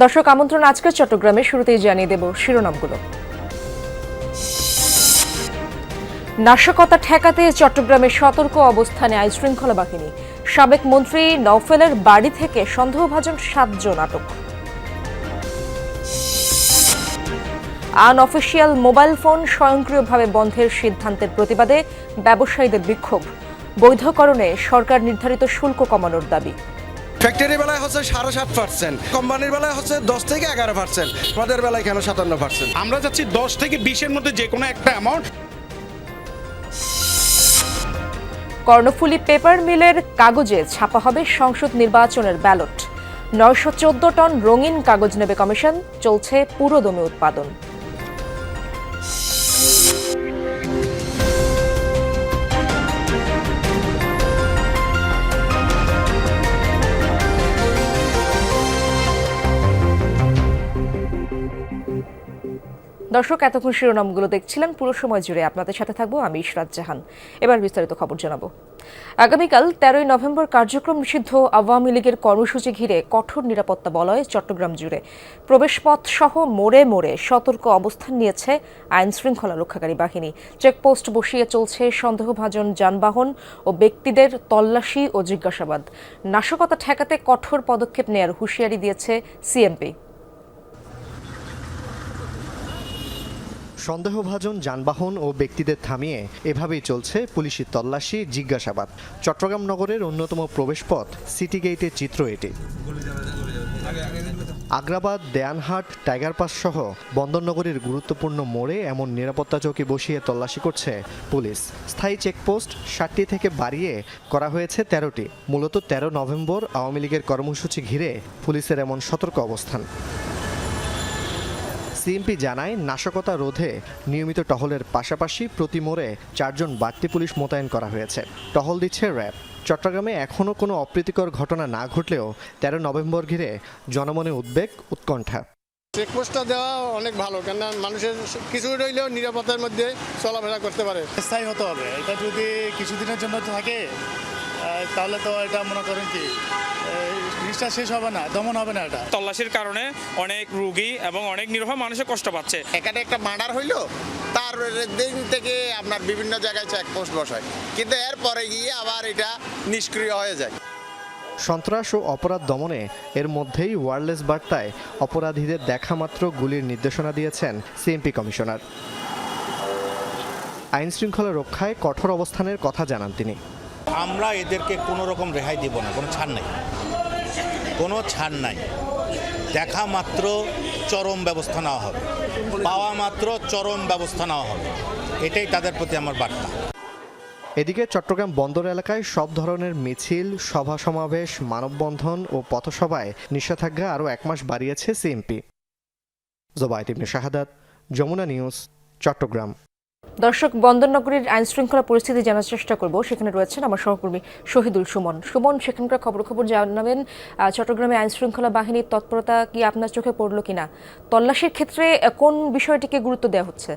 দর্শক, আমন্ত্রণ আজকের চট্টগ্রামে শুরুতেই জানিয়ে দেব শিরোনামগুলো। নাশকতা ঠেকাতে চট্টগ্রামে সতর্ক অবস্থানে আইন শৃঙ্খলা বাহিনী। সাবেক মন্ত্রী নওফেলের বাড়ি থেকে সন্দেহভাজন সাতজন আটক। আনঅফিসিয়াল মোবাইল ফোন স্বয়ংক্রিয়ভাবে বন্ধের সিদ্ধান্তের প্রতিবাদে ব্যবসায়ীদের বিক্ষোভ। বৈধকরণে সরকার নির্ধারিত শুল্ক কমানোর দাবি। ফ্যাক্টরি বেলায় হচ্ছে সাড়ে সাত পার্সেন্ট কোম্পানির বেলায় হচ্ছে দশ থেকে এগারো পার্সেন্ট আমাদের বেলায় কেন সাতান্ন পার্সেন্ট আমরা যাচ্ছি দশ থেকে বিশের মধ্যে যে কোনো একটা অ্যামাউন্ট কর্ণফুলী পেপার মিলের কাগজে ছাপা হবে সংসদ নির্বাচনের ব্যালট নয়শো চোদ্দ টন রঙিন কাগজ নেবে কমিশন চলছে পুরোদমে উৎপাদন। দর্শক, এতক্ষণ শিরোনামগুলো দেখছিলেন। পুরো সময় জুড়ে আপনাদের সাথে থাকব আমি ইশরাত জাহান। এবার বিস্তারিত খবর জানাব। আগামীকাল তেরোই নভেম্বর কার্যক্রম নিষিদ্ধ আওয়ামী লীগের কর্মসূচি ঘিরে কঠোর নিরাপত্তা বলয় চট্টগ্রাম জুড়ে। প্রবেশপথ সহ মোড়ে মোড়ে সতর্ক অবস্থান নিয়েছে আইন শৃঙ্খলা রক্ষাকারী বাহিনী। চেকপোস্ট বসিয়ে চলছে সন্দেহভাজন যানবাহন ও ব্যক্তিদের তল্লাশি ও জিজ্ঞাসাবাদ। নাশকতা ঠেকাতে কঠোর পদক্ষেপ নেয়ার হুঁশিয়ারি দিয়েছে সিএমপি। সন্দেহভাজন যানবাহন ও ব্যক্তিদের থামিয়ে এভাবেই চলছে পুলিশি তল্লাশি, জিজ্ঞাসাবাদ। চট্টগ্রাম নগরের অন্যতম প্রবেশপথ সিটি গেইটের চিত্র এটি। আগ্রাবাদ, দেয়ানহাট টাইগার পাস সহ বন্দরনগরীর গুরুত্বপূর্ণ মোড়ে এমন নিরাপত্তা চৌকি বসিয়ে তল্লাশি করছে পুলিশ। স্থায়ী চেকপোস্ট ষাটটি থেকে বাড়িয়ে করা হয়েছে তেরোটি। মূলত তেরো নভেম্বর আওয়ামী লীগের কর্মসূচি ঘিরে পুলিশের এমন সতর্ক অবস্থান। সিএমপি জানায় নাশকতা রোধে নিয়মিত টহলের পাশাপাশি প্রতি মোড়ে চারজন বাড়তি পুলিশ মোতায়েন করা হয়েছে। টহল দিচ্ছে র্যাব। চট্টগ্রামে এখনও কোনো অপ্রীতিকর ঘটনা না ঘটলেও তেরো নভেম্বর ঘিরে জনমনে উদ্বেগ উৎকণ্ঠা। চেকপোস্টটা দেওয়া অনেক ভালো কেন মানুষের কিছু রইলেও নিরাপত্তার মধ্যে চলাফেরা করতে পারে। স্থায়ী হতে হবে। এটা যদি কিছুদিনের জন্য থাকে তাহলে তো এটা মনে করেন কি জিনিসটা শেষ হবে না দমন হবে না এটা। তল্লাশির কারণে অনেক রুগী এবং অনেক নিরহ মানুষের কষ্ট পাচ্ছে। এখানে একটা মার্ডার হইল তার দিন থেকে আপনার বিভিন্ন জায়গায় চেকপোস্ট বসায়। কিন্তু এরপরে গিয়ে আবার এটা নিষ্ক্রিয় হয়ে যায়। সন্ত্রাস ও অপরাধ দমনে এর মধ্যেই ওয়ারলেস বার্তায় অপরাধীদের দেখামাত্র গুলির নির্দেশনা দিয়েছেন সিএমপি কমিশনার। আইন শৃঙ্খলা রক্ষায় কঠোর অবস্থানের কথা জানান তিনি। আমরা এদেরকে কোনো রকম রেহাই দিব না কোনো ছাড় নাই। কোনো ছাড় নাই। দেখা মাত্র চরম ব্যবস্থা নেওয়া হবে। পাওয়া মাত্র চরম ব্যবস্থা নেওয়া হবে। এটাই তাদের প্রতি আমার বার্তা। এদিকে চট্টগ্রাম বন্দর এলাকায় সব ধরনের মিছিল, সভা সমাবেশ, মানববন্ধন ও পথসভায় নিষেধাজ্ঞা আরও এক মাস বাড়িয়েছে সিএমপি। জোবায়ত ইবনে শাহাদাত, যমুনা নিউজ, চট্টগ্রাম। দর্শক বন্দরনগরীর আইন শৃঙ্খলা পরিস্থিতি জানার চেষ্টা করব। সেখানে রয়েছেন আমার সহকর্মী শহীদুল সুমন। সুমন, সেখানকার খবর খবর জানাবেন চট্টগ্রামে আইন শৃঙ্খলা বাহিনীর তৎপরতা কি আপনার চোখে পড়ল কিনা? তল্লাশির ক্ষেত্রে কোন বিষয়টিকে গুরুত্ব দেওয়া হচ্ছে?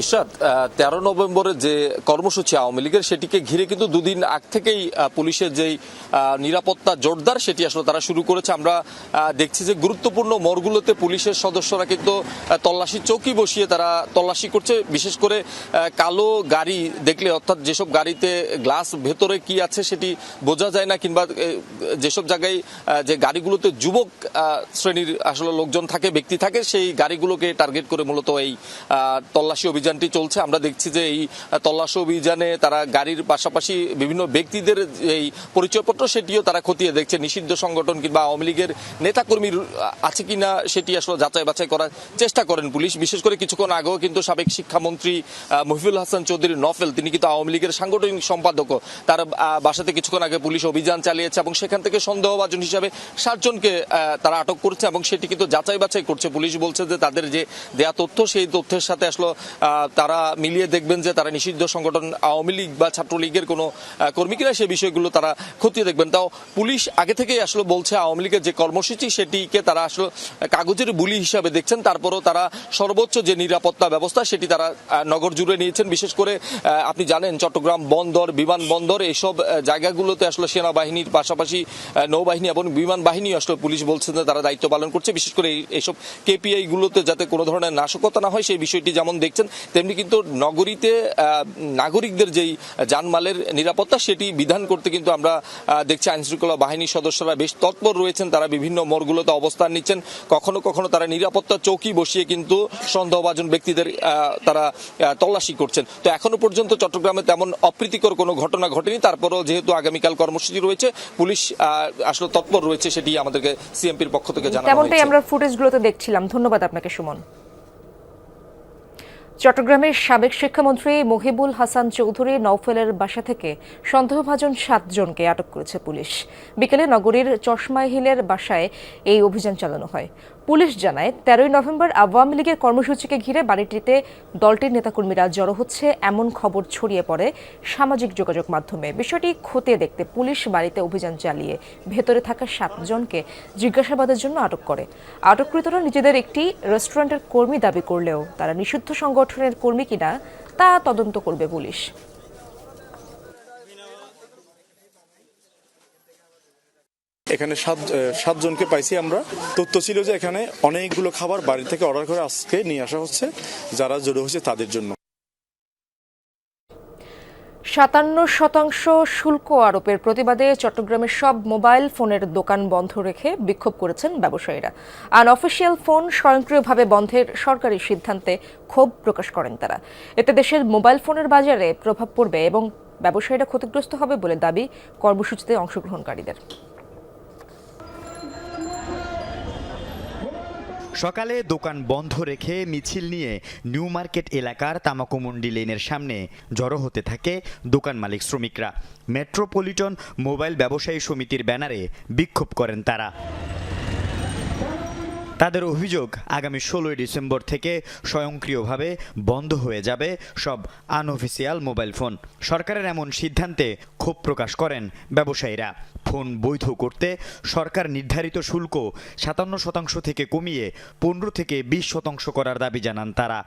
ইশরাত তেরো নভেম্বরের যে কর্মসূচি আওয়ামী লীগের, সেটিকে ঘিরে কিন্তু দুদিন আগ থেকেই পুলিশের যেই নিরাপত্তা জোরদার, সেটি আসলে তারা শুরু করেছে। আমরা দেখছি যে গুরুত্বপূর্ণ মোড়গুলোতে পুলিশের সদস্যরা কিন্তু তল্লাশি চৌকি বসিয়ে তারা তল্লাশি করছে। বিশেষ করে কালো গাড়ি দেখলে, অর্থাৎ যেসব গাড়িতে গ্লাস ভেতরে কি আছে সেটি বোঝা যায় না, কিংবা যেসব জায়গায় যে গাড়িগুলোতে যুবক শ্রেণির আসলে লোকজন থাকে, ব্যক্তি থাকে, সেই গাড়িগুলোকে টার্গেট করে মূলত এই তল্লাশি অভিযানটি চলছে। আমরা দেখছি যে এই তল্লাশি অভিযানে তারা গাড়ির পাশাপাশি বিভিন্ন ব্যক্তিদের এই পরিচয়পত্র সেটিও তারা খতিয়ে দেখছে। নিষিদ্ধ সংগঠন কিংবা আওয়ামী লীগের নেতাকর্মীর আছে কিনা সেটি আসলে যাচাই বাছাই করার চেষ্টা করেন পুলিশ। বিশেষ করে কিছুক্ষণ আগেও কিন্তু সাবেক শিক্ষামন্ত্রী মহিবুল হাসান চৌধুরী নফেল, তিনি কিন্তু আওয়ামী লীগের সাংগঠনিক সম্পাদকও তার বাসাতে কিছুক্ষণ আগে পুলিশ অভিযান চালিয়েছে এবং সেখান থেকে সন্দেহভাজন হিসাবে সাতজনকে তারা আটক করছে এবং সেটি কিন্তু যাচাই বাছাই করছে। পুলিশ বলছে যে তাদের যে দেয়া তথ্য, সেই তথ্যের সাথে আসলে তারা মিলিয়ে দেখবেন যে তারা নিষিদ্ধ সংগঠন আওয়ামী লীগ বা ছাত্রলীগের কোনো কর্মী কিনা সেই বিষয়গুলো তারা খতিয়ে দেখবেন। তাও পুলিশ আগে থেকেই আসলে বলছে আওয়ামী লীগের যে কর্মসূচি, সেটিকে তারা আসলে কাগজের বুলি হিসাবে দেখছেন। তারপরও তারা সর্বোচ্চ যে নিরাপত্তা ব্যবস্থা, সেটি তারা নগর জুড়ে নিয়েছেন। বিশেষ করে আপনি জানেন চট্টগ্রাম বন্দর বিমানবন্দর এইসব জায়গাগুলোতে আসলে সেনাবাহিনীর পাশাপাশি নৌবাহিনী এবং বিমান বাহিনী আসলে পুলিশ বলছেন যে তারা দায়িত্ব পালন করছে। বিশেষ করে এই- এইসব কেপিআই গুলোতে যাতে কোনো ধরনের নাশকতা না হয়, সেই বিষয়টি যেমন দেখছেন তেমনি কিন্তু নগরীতে নাগরিকদের যেই জানমালের নিরাপত্তা সেটি বিধান করতে কিন্তু আমরা দেখছি আইন শৃঙ্খলা বাহিনীর সদস্যরা বেশ তৎপর রয়েছেন। তারা বিভিন্ন মোড়গুলোতে অবস্থান নিচ্ছেন। কখনো কখনো তারা নিরাপত্তা চৌকি বসিয়ে কিন্তু সন্দেহভাজন ব্যক্তিদের তারা তল্লাশি করছেন। তো এখনও পর্যন্ত চট্টগ্রামে তেমন অপ্রীতিকর কোনো ঘটনা ঘটেনি। তারপরও যেহেতু আগামীকাল কর্মসূচি রয়েছে পুলিশ আহ, আসলে তৎপর রয়েছে সেটি আমাদেরকে সিএমপির পক্ষ থেকে জানানো তেমনটাই আমরা ফুটেজগুলোতে দেখছিলাম। ধন্যবাদ আপনাকে সুমন। চট্টগ্রামের সাবেক শিক্ষামন্ত্রী মহিবুল হাসান চৌধুরী নওফেলের বাসা থেকে সন্দেহভাজন সাতজনকে আটক করেছে পুলিশ। বিকেলে নগরীর চশমাই হিলের বাসায় এই অভিযান চালানো হয়। পুলিশ জানায়, তেরোই নভেম্বর আওয়ামী লীগের কর্মসূচিকে ঘিরে বাড়িটিতে দলটির নেতাকর্মীরা জড়ো হচ্ছে, এমন খবর ছড়িয়ে পড়ে সামাজিক যোগাযোগ মাধ্যমে। বিষয়টি খতিয়ে দেখতে পুলিশ বাড়িতে অভিযান চালিয়ে ভেতরে থাকা সাতজনকে জিজ্ঞাসাবাদের জন্য আটক করে। আটককৃতরা নিজেদের একটি রেস্টুরেন্টের কর্মী দাবি করলেও তারা নিষিদ্ধ সংগঠনের কর্মী কিনা তা তদন্ত করবে পুলিশ। এখানে সাত সাতজনকে পাইছি আমরা। তথ্য ছিল যে এখানে অনেকগুলো খাবার বাড়ি থেকে অর্ডার করে আজকে নিয়ে আসা হচ্ছে, যারা জড়ো হয়েছে তাদের জন্য। সাতান্ন শতাংশ শুল্ক আরোপের প্রতিবাদে চট্টগ্রামের সব মোবাইল ফোনের দোকান বন্ধ রেখে বিক্ষোভ করেছেন ব্যবসায়ীরা। আনঅফিসিয়াল ফোন স্বয়ংক্রিয়ভাবে বন্ধের সরকারি সিদ্ধান্তে ক্ষোভ প্রকাশ করেন তারা। এতে দেশের মোবাইল ফোনের বাজারে প্রভাব পড়বে এবং ব্যবসায়ীরা ক্ষতিগ্রস্ত হবে বলে দাবি কর্মসূচিতে অংশগ্রহণকারীদের। সকালে দোকান বন্ধ রেখে মিছিল নিয়ে নিউ মার্কেট এলাকার তামাকুমন্ডি লেনের সামনে জড়ো হতে থাকে দোকান মালিক শ্রমিকরা। মেট্রোপলিটন মোবাইল ব্যবসায়ী সমিতির ব্যানারে বিক্ষোভ করেন তারা। তাদের অভিযোগ আগামী ষোলোই ডিসেম্বর থেকে স্বয়ংক্রিয়ভাবে বন্ধ হয়ে যাবে সব আনঅফিসিয়াল মোবাইল ফোন সরকারের এমন সিদ্ধান্তে ক্ষোভ প্রকাশ করেন ব্যবসায়ীরা। ফোন বৈধ করতে সরকার নির্ধারিত শুল্ক সাতান্ন শতাংশ থেকে কমিয়ে পনেরো থেকে বিশ শতাংশ করার দাবি জানান তারা।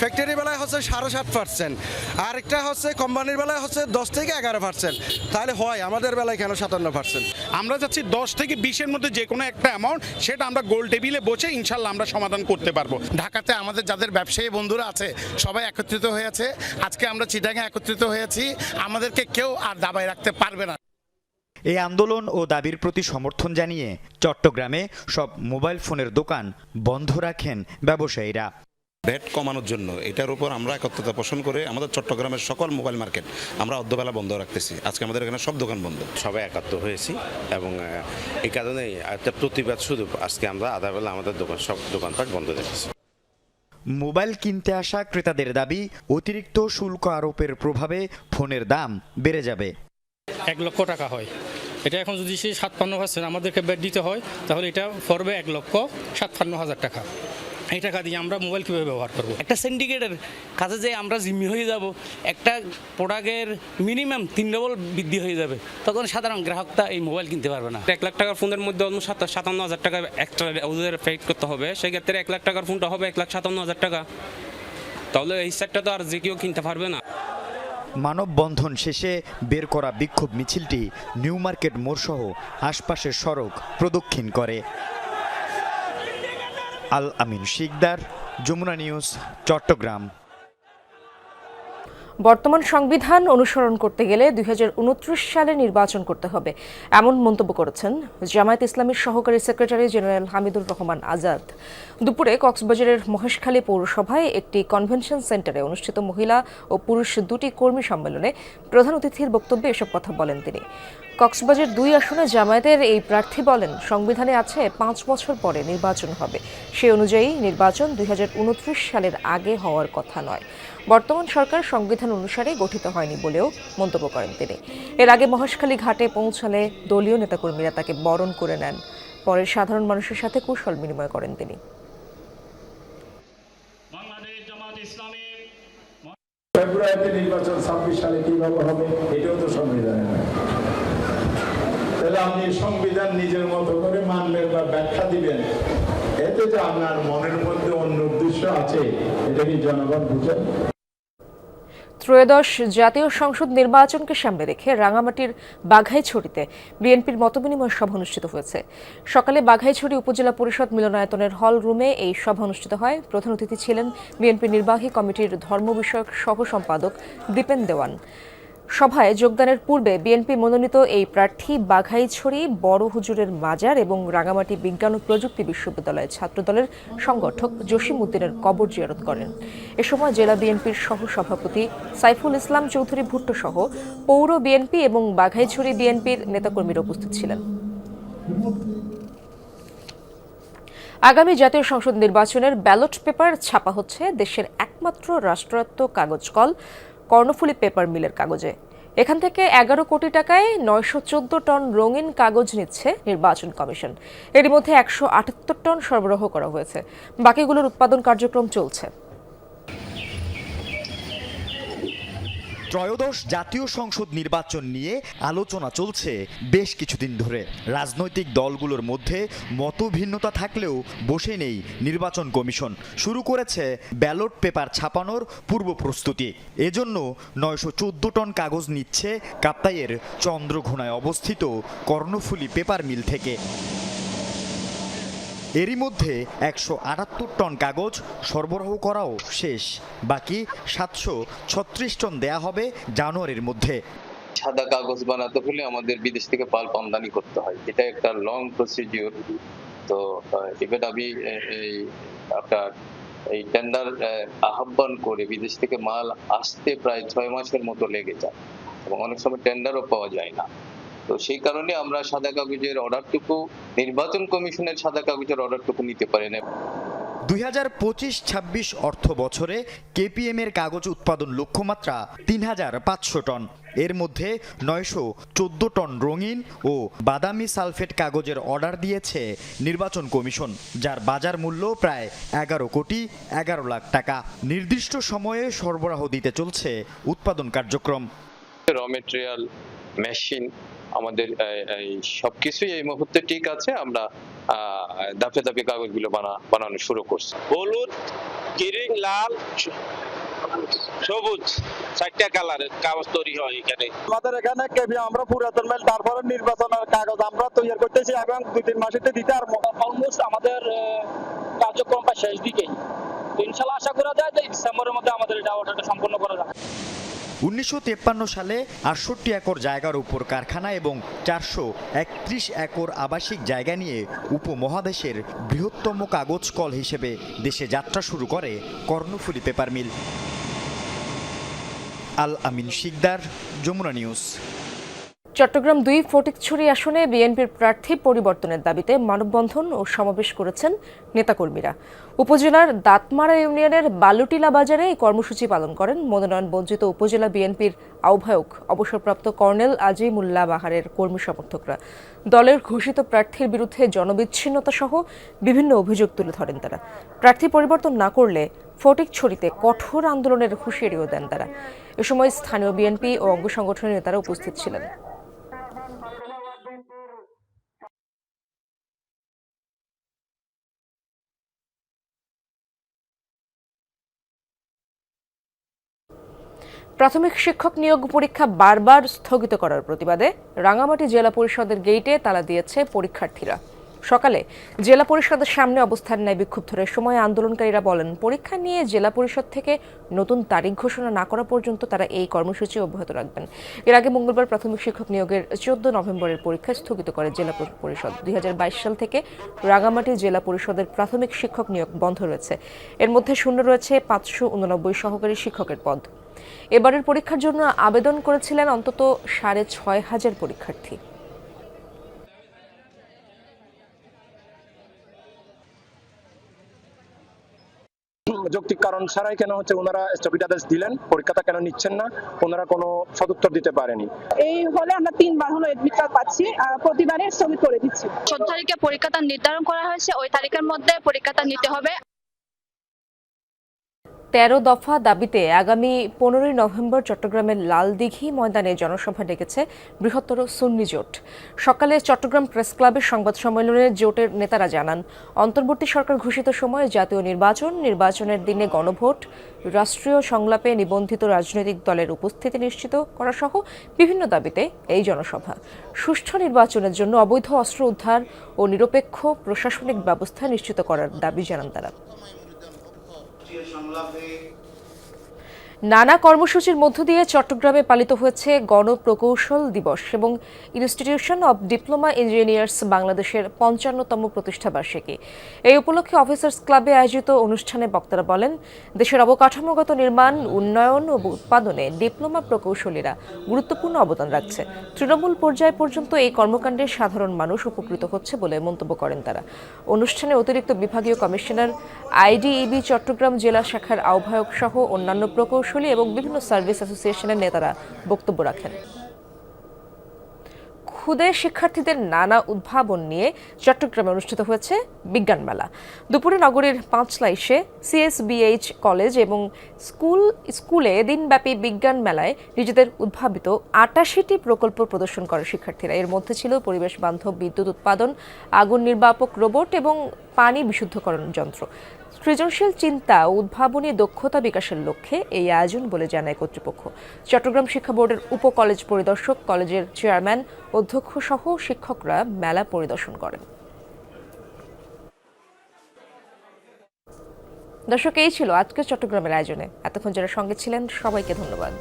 ফ্যাক্টরি বেলায় হচ্ছে সাড়ে সাত পার্সেন্ট আরেকটা হচ্ছে কোম্পানির বেলায় হচ্ছে দশ থেকে এগারো পার্সেন্ট তাহলে হয় আমাদের বেলায় কেন সাতান্ন পার্সেন্ট আমরা যাচ্ছি দশ থেকে বিশের মধ্যে যে কোনো একটা অ্যামাউন্ট সেটা আমরা গোল টেবিলে বসে ইনশাল্লাহ আমরা সমাধান করতে পারব। ঢাকাতে আমাদের যাদের ব্যবসায়ী বন্ধুরা আছে সবাই একত্রিত হয়েছে আজকে আমরা চিটাঙে একত্রিত হয়েছি আমাদেরকে কেউ আর দাবায় রাখতে পারবে না। এই আন্দোলন ও দাবির প্রতি সমর্থন জানিয়ে চট্টগ্রামে সব মোবাইল ফোনের দোকান বন্ধ রাখেন ব্যবসায়ীরা। ভ্যাট কমানোর জন্য। এটার উপর আমরা একত্রতা পোষণ করে আমাদের চট্টগ্রামের সকল মোবাইল মার্কেট আমরা অর্ধবেলা বন্ধ রাখতেছি। আজকে আমাদের এখানে সব দোকান বন্ধ। সবাই একাত্ম হয়েছি এবং এই কারণেই একটা প্রতিবাদ শুধু আজকে আমরা আধাবেলা আমাদের দোকান সব দোকানপাট বন্ধ রেখেছি। মোবাইল কিনতে আসা ক্রেতাদের দাবি অতিরিক্ত শুল্ক আরোপের প্রভাবে ফোনের দাম বেড়ে যাবে। এক লক্ষ টাকা হয়। এটা এখন যদি সেই সাতপান্ন পার্সেন্ট আমাদেরকে ব্যাট দিতে হয় তাহলে এটা পড়বে এক লক্ষ সাতপান্ন হাজার টাকা। এই টাকা দিয়ে আমরা মোবাইল কীভাবে ব্যবহার করব? একটা সিন্ডিকেটের কাছে যে আমরা জিম্মি হয়ে যাব একটা প্রোডাক্টের মিনিমাম তিন ডবল বৃদ্ধি হয়ে যাবে তখন সাধারণ গ্রাহকটা এই মোবাইল কিনতে পারবে না। এক লাখ টাকার ফোনের মধ্যে অলমোস্ট সাতান্ন হাজার টাকা এক্সট্রা ওদের পেড করতে হবে সেক্ষেত্রে এক লাখ টাকার ফোনটা হবে এক লাখ সাতান্ন হাজার টাকা। তাহলে এই সেটটা তো আর যে কেউ কিনতে পারবে না। মানববন্ধন শেষে বের করা বিক্ষোভ মিছিলটি নিউ মার্কেট মোড়সহ আশপাশের সড়ক প্রদক্ষিণ করে। আল আমিন শিকদার, যমুনা নিউজ, চট্টগ্রাম। বর্তমান সংবিধান অনুসরণ করতে গেলে দুই সালে নির্বাচন করতে হবে, এমন মন্তব্য করেছেন জামায়াত ইসলামীর সহকারী সেক্রেটারি জেনারেল হামিদুর রহমান আজাদ। দুপুরে কক্সবাজারের মহেশখালী পৌরসভায় একটি কনভেনশন সেন্টারে অনুষ্ঠিত মহিলা ও পুরুষ দুটি কর্মী সম্মেলনে প্রধান অতিথির বক্তব্যে এসব কথা বলেন তিনি। কক্সবাজার দুই আসনে জামায়াতের এই প্রার্থী বলেন সংবিধানে আছে পাঁচ বছর পরে নির্বাচন হবে। সেই অনুযায়ী নির্বাচন দুই হাজার উনত্রিশ সালের আগে হওয়ার কথা নয়। বর্তমান সরকার সংবিধান অনুসারে গঠিত হয়নি বলেও মন্তব্য করেন তিনি। এর আগে মহেশখালী ঘাটে পৌঁছালে দলীয় নেতাকর্মীরা তাকে বরণ করে নেন। পরে সাধারণ মানুষের সাথে কুশল বিনিময় করেন তিনি। বাংলাদেশ জামাত ইসলামী রায়তে নির্বাচন ছাব্বিশ সালে কীভাবে হবে এটাও তো সংবিধানে নাই তাহলে আপনি সংবিধান নিজের মতো করে মানবেন বা ব্যাখ্যা দিবেন। এতে যে আপনার মনের মধ্যে অন্য উদ্দেশ্য আছে, এটা কি জনগণ বুঝেন ত্রয়োদশ জাতীয় সংসদ নির্বাচনকে সামনে রেখে রাঙামাটির বাঘাইছড়িতে বিএনপির মতবিনিময় সভা অনুষ্ঠিত হয়েছে। সকালে বাঘাইছড়ি উপজেলা পরিষদ মিলনায়তনের হল রুমে এই সভা অনুষ্ঠিত হয়। প্রধান অতিথি ছিলেন বিএনপি নির্বাহী কমিটির ধর্ম বিষয়ক সহ সম্পাদক দীপেন দেওয়ান। সভায় যোগদানের পূর্বে বিএনপি মনোনীত এই প্রার্থী বাঘাইছড়ি, বড় হুজুরের মাজার এবং রাঙামাটি বিজ্ঞান ও প্রযুক্তি বিশ্ববিদ্যালয়ের ছাত্রদলের সংগঠক জসিম উদ্দিনের কবর জিয়ারত করেন। এ সময় জেলা বিএনপির সহ সভাপতি সাইফুল ইসলাম চৌধুরী ভুট্টো সহ পৌর বিএনপি এবং বাঘাইছড়ি বিএনপির নেতাকর্মীরা উপস্থিত ছিলেন। আগামী জাতীয় সংসদ নির্বাচনের ব্যালট পেপার ছাপা হচ্ছে দেশের একমাত্র রাষ্ট্রায়ত্ত কাগজ কল। কর্ণফুলী পেপার মিলের কাগজে। এখান থেকে এগারো কোটি টাকায় নয়শো চোদ্দ টন রঙিন কাগজ নিচ্ছে নির্বাচন কমিশন। এর মধ্যে একশো আটাত্তর টন সরবরাহ করা হয়েছে। বাকিগুলোর উৎপাদন কার্যক্রম চলছে। ত্রয়োদশ জাতীয় সংসদ নির্বাচন নিয়ে আলোচনা চলছে বেশ কিছুদিন ধরে। রাজনৈতিক দলগুলোর মধ্যে মতভিন্নতা থাকলেও বসে নেই নির্বাচন কমিশন। শুরু করেছে ব্যালট পেপার ছাপানোর পূর্ব প্রস্তুতি। এজন্য নয়শো চোদ্দ টন কাগজ নিচ্ছে কাপ্তাইয়ের চন্দ্রঘোনায় অবস্থিত কর্ণফুলী পেপার মিল থেকে। এরই মধ্যে একশো আটাত্তর টন কাগজ সরবরাহ করাও শেষ। বাকি সাতশো ছত্রিশ টন দেয়া হবে জানুয়ারির মধ্যে। সাদা কাগজ বানাতে হলে আমাদের বিদেশ থেকে পাল্প আমদানি করতে হয়। এটা একটা লং প্রসিডিওর তো এবার আমি এই, আপনার এই টেন্ডার আহ্বান করে বিদেশ থেকে মাল আসতে প্রায় ছয় মাসের মতো লেগে যায়। এবং অনেক সময় টেন্ডারও পাওয়া যায় না। তো সেই কারণে আমরা সাদা কাগজের অর্ডারটুকু নির্বাচন কমিশনের সাদা কাগজের অর্ডারটুকু নিতে পারি না দুই হাজার পঁচিশ ছাব্বিশ অর্থ বছরে কেপিএম এর কাগজ উৎপাদন লক্ষ্যমাত্রা তিন হাজার পাঁচশো টন। এর মধ্যে নয়শো চোদ্দ টন রঙিন ও বাদামি সালফেট কাগজের অর্ডার দিয়েছে নির্বাচন কমিশন যার বাজার মূল্য প্রায় এগারো কোটি এগারো লাখ টাকা। নির্দিষ্ট সময়ে সরবরাহ দিতে চলছে উৎপাদন কার্যক্রম। র মেটেরিয়াল মেশিন আমাদের সবকিছুই এই মুহূর্তে ঠিক আছে আমরা আহ, ধাপে ধাপে কাগজগুলো বানা বানানো শুরু করছি। হলুদ গ্রিন লাল সবুজ চারটা কালারের কাগজ তৈরি হয় এখানে। আমাদের এখানে কেবি আমরা পুরাতন মেল তারপরে নির্বাচনের কাগজ আমরা তৈরি করতেছি এবং দুই তিন মাসেতে দিতে আর অলমোস্ট আমাদের কার্যক্রম প্রায় শেষ দিকেই। ইনশাল্লাহ আশা করা যায় যে ডিসেম্বরের মধ্যে আমাদের এটা অর্ডারটা সম্পন্ন করা যাবে। উনিশশো সালে আটষট্টি একর জায়গার উপর কারখানা এবং চারশো একত্রিশ একর আবাসিক জায়গা নিয়ে উপমহাদেশের বৃহত্তম কাগজ কল হিসেবে দেশে যাত্রা শুরু করে Karnaphuli paper mill. Al Amin Sikdar, Jamuna news. Chattogram দুই ফটিকছড়ি আসনে বিএনপির প্রার্থী পরিবর্তনের দাবিতে মানববন্ধন ও সমাবেশ করেছেন নেতাকর্মীরা। উপজেলার দাঁতমারা ইউনিয়নের বালুটিলা বাজারে এই কর্মসূচি পালন করেন মনোনয়ন বঞ্চিত উপজেলা বিএনপির আহ্বায়ক, অবসরপ্রাপ্ত কর্নেল আজিমুল্লাহ বাহারের কর্মী সমর্থকরা। দলের ঘোষিত প্রার্থীর বিরুদ্ধে জনবিচ্ছিন্নতা সহ বিভিন্ন অভিযোগ তুলে ধরেন তারা। প্রার্থী পরিবর্তন না করলে ফটিকছড়িতে কঠোর আন্দোলনের হুঁশিয়ারিও দেন তারা। এ সময় স্থানীয় বিএনপি ও অঙ্গ সংগঠনের নেতারা উপস্থিত ছিলেন। প্রাথমিক শিক্ষক নিয়োগ পরীক্ষা বারবার স্থগিত করার প্রতিবাদে রাঙামাটি জেলা পরিষদের গেইটে তালা দিয়েছে পরীক্ষার্থীরা। সকালে জেলা পরিষদের সামনে অবস্থান নেয় বিক্ষুব্ধের সময় আন্দোলনকারীরা বলেন, পরীক্ষা নিয়ে জেলা পরিষদ থেকে নতুন তারিখ ঘোষণা না করা পর্যন্ত তারা এই কর্মসূচি অব্যাহত রাখবেন। এর আগে মঙ্গলবার প্রাথমিক শিক্ষক নিয়োগের চোদ্দ নভেম্বরের পরীক্ষা স্থগিত করে জেলা পরিষদ। দুই হাজার বাইশ সাল থেকে রাঙামাটি জেলা পরিষদের প্রাথমিক শিক্ষক নিয়োগ বন্ধ রয়েছে। এর মধ্যে শূন্য রয়েছে পাঁচশো উননব্বই সহকারী শিক্ষকের পদ। এবারের পরীক্ষার জন্য আবেদন করেছিলেন অন্তত সাড়ে ছয় হাজার পরীক্ষার্থী। যৌক্তিক কারণ ছাড়াই কেন হচ্ছে ওনারা স্থগিতাদেশ দিলেন? পরীক্ষাটা কেন নিচ্ছেন না? ওনারা কোনো সদুত্তর দিতে পারেনি। এই হলে আমরা তিনবার হলো এডমিট কার্ড পাচ্ছি প্রতিবারে স্থগিত করে দিচ্ছি। চোদ্দ তারিখে পরীক্ষাটা নির্ধারণ করা হয়েছে ওই তারিখের মধ্যে পরীক্ষাটা নিতে হবে। তেরো দফা দাবিতে আগামী পনেরোই নভেম্বর চট্টগ্রামের লালদিঘি ময়দানে জনসভা ডেকেছে বৃহত্তর সুন্নি জোট। সকালে চট্টগ্রাম প্রেস ক্লাবের সংবাদ সম্মেলনে জোটের নেতারা জানান, অন্তর্বর্তী সরকার ঘোষিত সময়ে জাতীয় নির্বাচন, নির্বাচনের দিনে গণভোট, রাষ্ট্রীয় সংলাপে নিবন্ধিত রাজনৈতিক দলের উপস্থিতি নিশ্চিত করা সহ বিভিন্ন দাবিতে এই জনসভা। সুষ্ঠু নির্বাচনের জন্য অবৈধ অস্ত্র উদ্ধার ও নিরপেক্ষ প্রশাসনিক ব্যবস্থা নিশ্চিত করার দাবি জানান তারা। love me. নানা কর্মসূচির মধ্য দিয়ে চট্টগ্রামে পালিত হয়েছে গণপ্রকৌশল দিবস এবং ইনস্টিটিউশন অব ডিপ্লোমা ইঞ্জিনিয়ার্স বাংলাদেশের পঞ্চান্নতম প্রতিষ্ঠাবার্ষিকী এই উপলক্ষে অফিসার্স ক্লাবে আয়োজিত অনুষ্ঠানে বক্তারা বলেন, দেশের অবকাঠামোগত নির্মাণ, উন্নয়ন ও উৎপাদনে ডিপ্লোমা প্রকৌশলীরা গুরুত্বপূর্ণ অবদান রাখছে। তৃণমূল পর্যায় পর্যন্ত এই কর্মকাণ্ডে সাধারণ মানুষ উপকৃত হচ্ছে বলে মন্তব্য করেন তারা। অনুষ্ঠানে অতিরিক্ত বিভাগীয় কমিশনার, আইডিইবি চট্টগ্রাম জেলা শাখার আহ্বায়ক সহ অন্যান্য প্রকৌশলী এবং বিভিন্ন সার্ভিস অ্যাসোসিয়েশনের নেতারা বক্তব্য রাখেন। ক্ষুদে শিক্ষার্থীদের নানা উদ্ভাবন নিয়ে চট্টগ্রামে অনুষ্ঠিত হয়েছে বিজ্ঞান মেলা। দুপুরে নগরীর পাঁচলাইশে সিএসবিএইচ কলেজ এবং স্কুল, স্কুলে দিনব্যাপী বিজ্ঞান মেলায় নিজেদের উদ্ভাবিত আটাশিটি প্রকল্প প্রদর্শন করে শিক্ষার্থীরা। এর মধ্যে ছিল পরিবেশ বান্ধব বিদ্যুৎ উৎপাদন, আগুন নির্বাপক রোবট এবং পানি বিশুদ্ধকরণ যন্ত্র। সৃজনশীল চিন্তা, উদ্ভাবনী দক্ষতা বিকাশের লক্ষ্যে এই আয়োজন বলে জানায় কর্তৃপক্ষ। চট্টগ্রাম শিক্ষা বোর্ডের উপ কলেজ পরিদর্শক, কলেজের চেয়ারম্যান অধ্যক্ষ সহ শিক্ষকরা মেলা পরিদর্শন করেন। দর্শক, এই ছিল আজকের চট্টগ্রামের আয়োজনে। এতক্ষণ যারা সঙ্গে ছিলেন, সবাইকে ধন্যবাদ।